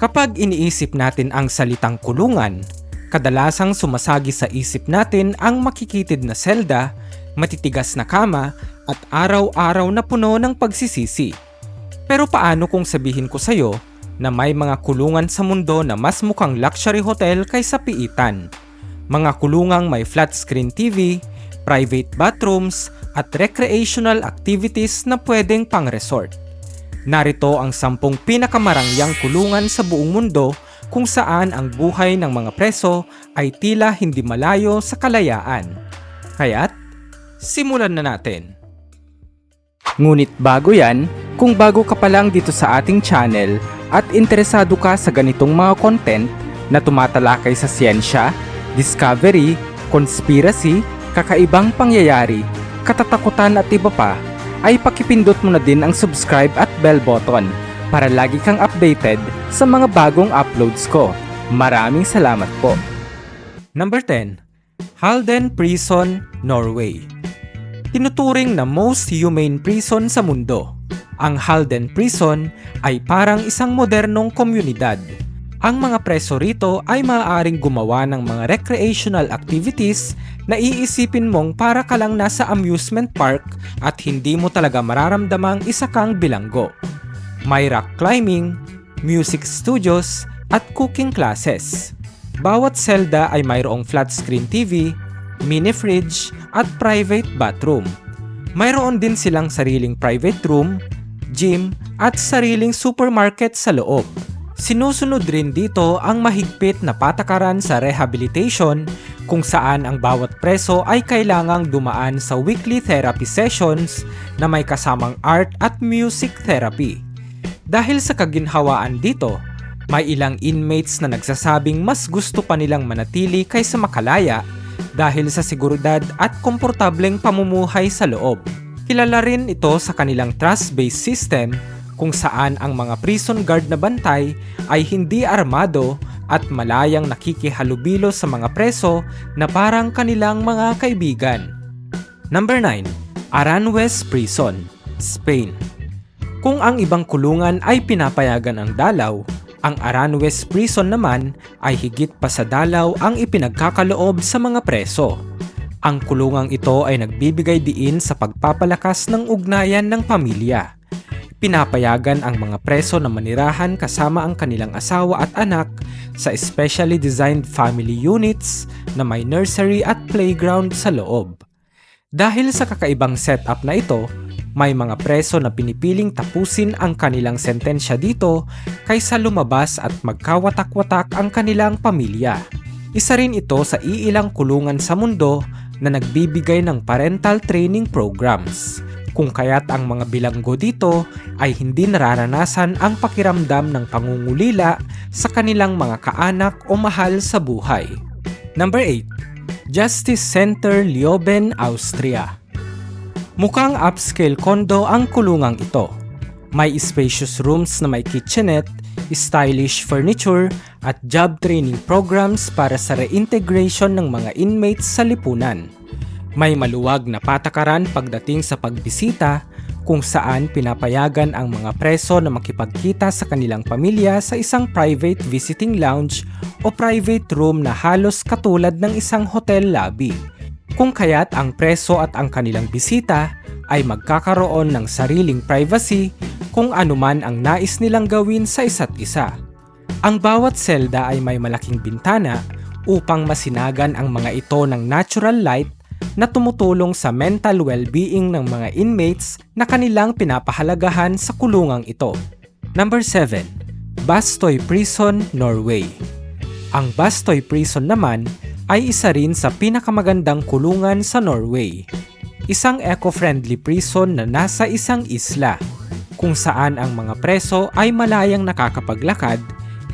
Kapag iniisip natin ang salitang kulungan, kadalasang sumasagi sa isip natin ang makikitid na selda, matitigas na kama, at araw-araw na puno ng pagsisisi. Pero paano kung sabihin ko sa'yo na may mga kulungan sa mundo na mas mukhang luxury hotel kaysa piitan? Mga kulungang may flat screen TV, private bathrooms, at recreational activities na pwedeng pang-resort. Narito ang sampung pinakamarangyang kulungan sa buong mundo kung saan ang buhay ng mga preso ay tila hindi malayo sa kalayaan. Kaya't, simulan na natin. Ngunit bago yan, kung bago ka pa lang dito sa ating channel at interesado ka sa ganitong mga content na tumatalakay sa siyensya, discovery, conspiracy, kakaibang pangyayari, katatakutan at iba pa, ay pakipindot mo na din ang subscribe at bell button para lagi kang updated sa mga bagong uploads ko. Maraming salamat po. Number 10. Halden Prison, Norway. Tinuturing na most humane prison sa mundo. Ang Halden Prison ay parang isang modernong komunidad. Ang mga preso rito ay maaaring gumawa ng mga recreational activities na iisipin mong para ka lang nasa amusement park at hindi mo talaga mararamdamang isa kang bilanggo. May rock climbing, music studios, at cooking classes. Bawat selda ay mayroong flat screen TV, mini fridge, at private bathroom. Mayroon din silang sariling private room, gym, at sariling supermarket sa loob. Sinusunod rin dito ang mahigpit na patakaran sa rehabilitation kung saan ang bawat preso ay kailangang dumaan sa weekly therapy sessions na may kasamang art at music therapy. Dahil sa kaginhawaan dito, may ilang inmates na nagsasabing mas gusto pa nilang manatili kaysa makalaya dahil sa seguridad at komportableng pamumuhay sa loob. Kilala rin ito sa kanilang trust-based system kung saan ang mga prison guard na bantay ay hindi armado at malayang nakikihalubilo sa mga preso na parang kanilang mga kaibigan. Number 9. Aranjuez Prison, Spain. Kung ang ibang kulungan ay pinapayagan ang dalaw, ang Aranjuez Prison naman ay higit pa sa dalaw ang ipinagkakaloob sa mga preso. Ang kulungang ito ay nagbibigay diin sa pagpapalakas ng ugnayan ng pamilya pinapayagan ang mga preso na manirahan kasama ang kanilang asawa at anak sa specially designed family units na may nursery at playground sa loob. Dahil sa kakaibang setup na ito, may mga preso na pinipiling tapusin ang kanilang sentensya dito kaysa lumabas at magkawatak-watak ang kanilang pamilya. Isa rin ito sa iilang kulungan sa mundo na nagbibigay ng parental training programs kung kaya't ang mga bilanggo dito ay hindi nararanasan ang pakiramdam ng pangungulila sa kanilang mga kaanak o mahal sa buhay. Number 8. Justice Center Lioben, Austria Mukhang upscale condo ang kulungang ito. May spacious rooms na may kitchenette, stylish furniture, at job training programs para sa reintegration ng mga inmates sa lipunan. May maluwag na patakaran pagdating sa pagbisita kung saan pinapayagan ang mga preso na makipagkita sa kanilang pamilya sa isang private visiting lounge o private room na halos katulad ng isang hotel lobby. Kung kaya't ang preso at ang kanilang bisita ay magkakaroon ng sariling privacy kung anuman ang nais nilang gawin sa isa't isa. Ang bawat selda ay may malaking bintana upang masinagan ang mga ito ng natural light na tumutulong sa mental well-being ng mga inmates na kanilang pinapahalagahan sa kulungang ito. Number 7. Bastoy Prison, Norway Ang Bastoy Prison naman ay isa rin sa pinakamagandang kulungan sa Norway. Isang eco-friendly prison na nasa isang isla kung saan ang mga preso ay malayang nakakapaglakad,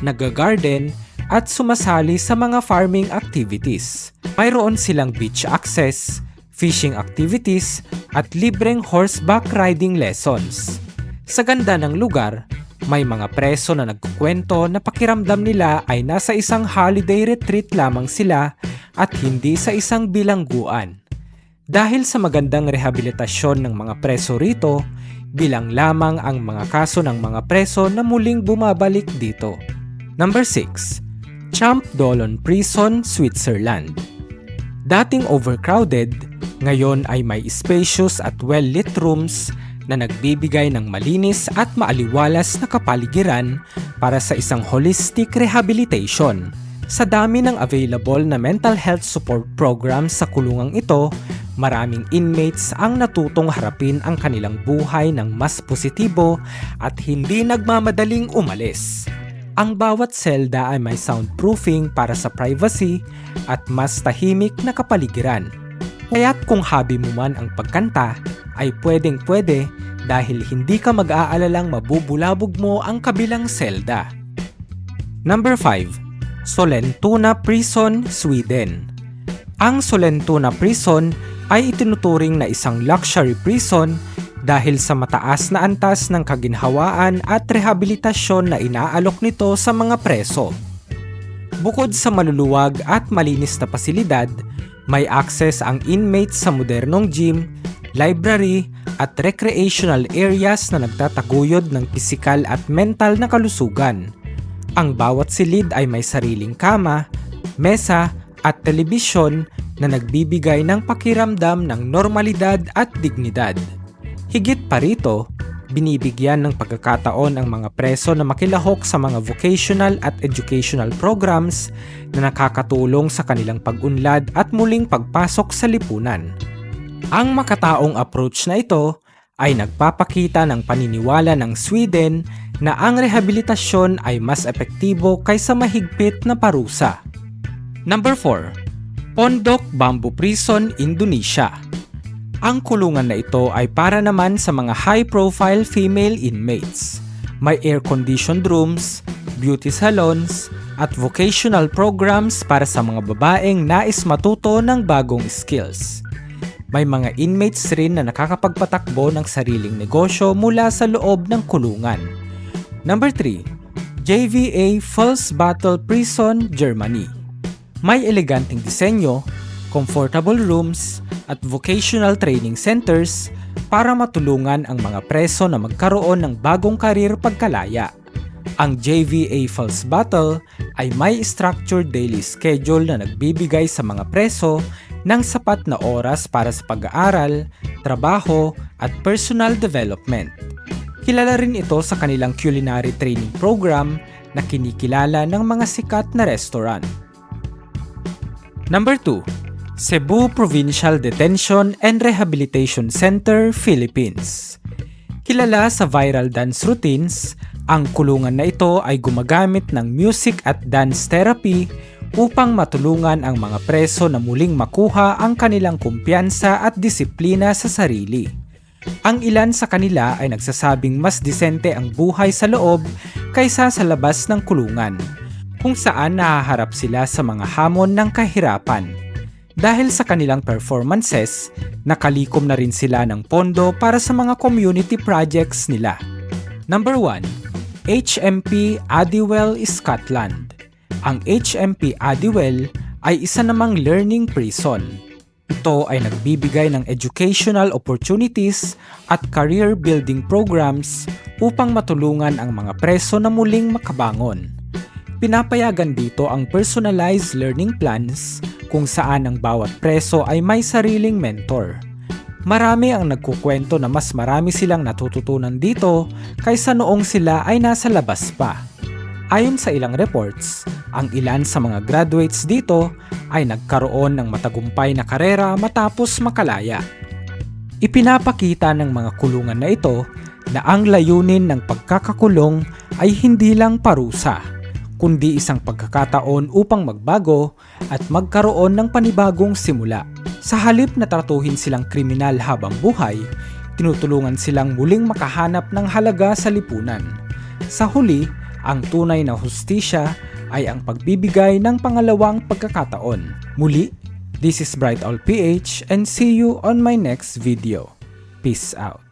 nag-garden at sumasali sa mga farming activities. Mayroon silang beach access, fishing activities, at libreng horseback riding lessons. Sa ganda ng lugar, may mga preso na nagkukwento na pakiramdam nila ay nasa isang holiday retreat lamang sila at hindi sa isang bilangguan. Dahil sa magandang rehabilitasyon ng mga preso rito, bilang lamang ang mga kaso ng mga preso na muling bumabalik dito. Number 6. Champ Dolon Prison, Switzerland. Dating overcrowded, ngayon ay may spacious at well-lit rooms na nagbibigay ng malinis at maaliwalas na kapaligiran para sa isang holistic rehabilitation. Sa dami ng available na mental health support programs sa kulungang ito, maraming inmates ang natutong harapin ang kanilang buhay ng mas positibo at hindi nagmamadaling umalis. Ang bawat selda ay may soundproofing para sa privacy at mas tahimik na kapaligiran. Kaya't kung hobby mo man ang pagkanta, ay pwedeng pwede dahil hindi ka mag-aalalang mabubulabog mo ang kabilang selda. Number 5. Solentuna Prison, Sweden. Ang Solentuna Prison ay itinuturing na isang luxury prison dahil sa mataas na antas ng kaginhawaan at rehabilitasyon na inaalok nito sa mga preso. Bukod sa maluluwag at malinis na pasilidad, may access ang inmates sa modernong gym, library at recreational areas na nagtataguyod ng pisikal at mental na kalusugan. Ang bawat silid ay may sariling kama, mesa at telebisyon na nagbibigay ng pakiramdam ng normalidad at dignidad. Higit pa rito, binibigyan ng pagkakataon ang mga preso na makilahok sa mga vocational at educational programs na nakakatulong sa kanilang pag-unlad at muling pagpasok sa lipunan. Ang makataong approach na ito ay nagpapakita ng paniniwala ng Sweden na ang rehabilitasyon ay mas epektibo kaysa mahigpit na parusa. Number 4. Pondok Bamboo Prison, Indonesia. Ang kulungan na ito ay para naman sa mga high-profile female inmates. May air-conditioned rooms, beauty salons, at vocational programs para sa mga babaeng nais matuto ng bagong skills. May mga inmates rin na nakakapagpatakbo ng sariling negosyo mula sa loob ng kulungan. Number 3. JVA Falls Battle Prison, Germany. May eleganteng disenyo, comfortable rooms, at vocational training centers para matulungan ang mga preso na magkaroon ng bagong karir pagkalaya. Ang JVA Falls Battle ay may structured daily schedule na nagbibigay sa mga preso ng sapat na oras para sa pag-aaral, trabaho, at personal development. Kilala rin ito sa kanilang culinary training program na kinikilala ng mga sikat na restaurant. Number 2. Cebu Provincial Detention and Rehabilitation Center, Philippines. Kilala sa viral dance routines, ang kulungan na ito ay gumagamit ng music at dance therapy upang matulungan ang mga preso na muling makuha ang kanilang kumpiyansa at disiplina sa sarili. Ang ilan sa kanila ay nagsasabing mas disente ang buhay sa loob kaysa sa labas ng kulungan, kung saan nahaharap sila sa mga hamon ng kahirapan. Dahil sa kanilang performances, nakalikom na rin sila ng pondo para sa mga community projects nila. Number 1. HMP Adiwell, Scotland. Ang HMP Adiwell ay isa namang learning prison. Ito ay nagbibigay ng educational opportunities at career building programs upang matulungan ang mga preso na muling makabangon. Pinapayagan dito ang personalized learning plans kung saan ang bawat preso ay may sariling mentor. Marami ang nagkukwento na mas marami silang natututunan dito kaysa noong sila ay nasa labas pa. Ayon sa ilang reports, ang ilan sa mga graduates dito ay nagkaroon ng matagumpay na karera matapos makalaya. Ipinapakita ng mga kulungan na ito na ang layunin ng pagkakakulong ay hindi lang parusa kundi isang pagkakataon upang magbago at magkaroon ng panibagong simula. Sa halip na tratuhin silang kriminal habang buhay, tinutulungan silang muling makahanap ng halaga sa lipunan. Sa huli, ang tunay na hustisya ay ang pagbibigay ng pangalawang pagkakataon. Muli, this is Bright All PH and see you on my next video. Peace out.